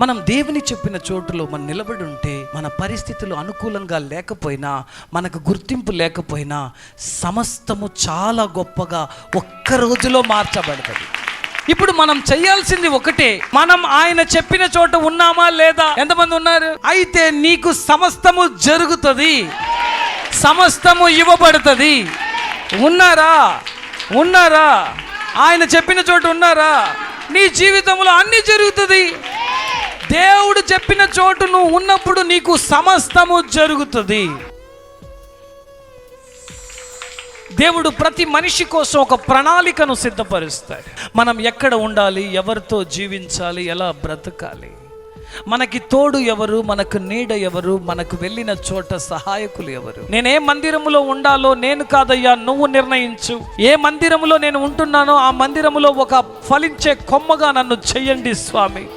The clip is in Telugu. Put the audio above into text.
మనం దేవుని చెప్పిన చోటులో మనం నిలబడి ఉంటే మన పరిస్థితులు అనుకూలంగా లేకపోయినా మనకు గుర్తింపు లేకపోయినా సమస్తము చాలా గొప్పగా ఒక్క రోజులో మార్చబడుతుంది. ఇప్పుడు మనం చేయాల్సింది ఒకటే మనం ఆయన చెప్పిన చోట ఉన్నామా లేదా? ఎంతమంది ఉన్నారు? అయితే నీకు సమస్తము జరుగుతుంది. సమస్తము ఇవ్వబడుతుంది. ఉన్నారా? ఉన్నారా? ఆయన చెప్పిన చోట ఉన్నారా? నీ జీవితంలో అన్ని జరుగుతుంది. చెప్పిన చోటు నువ్వు ఉన్నప్పుడు నీకు సమస్తము జరుగుతుంది. దేవుడు ప్రతి మనిషి కోసం ఒక ప్రణాళికను సిద్ధపరుస్తాడు. మనం ఎక్కడ ఉండాలి ఎవరితో జీవించాలి ఎలా బ్రతకాలి? మనకి తోడు ఎవరు మనకు నీడ ఎవరు మనకు వెళ్ళిన చోట సహాయకులు ఎవరు? నేను ఏ మందిరములో ఉండాలో నేను కాదయ్యా నువ్వు నిర్ణయించు. ఏ మందిరములో నేను ఉంటున్నానో ఆ మందిరములో ఒక ఫలించే కొమ్మగా నన్ను చెయ్యండి స్వామి.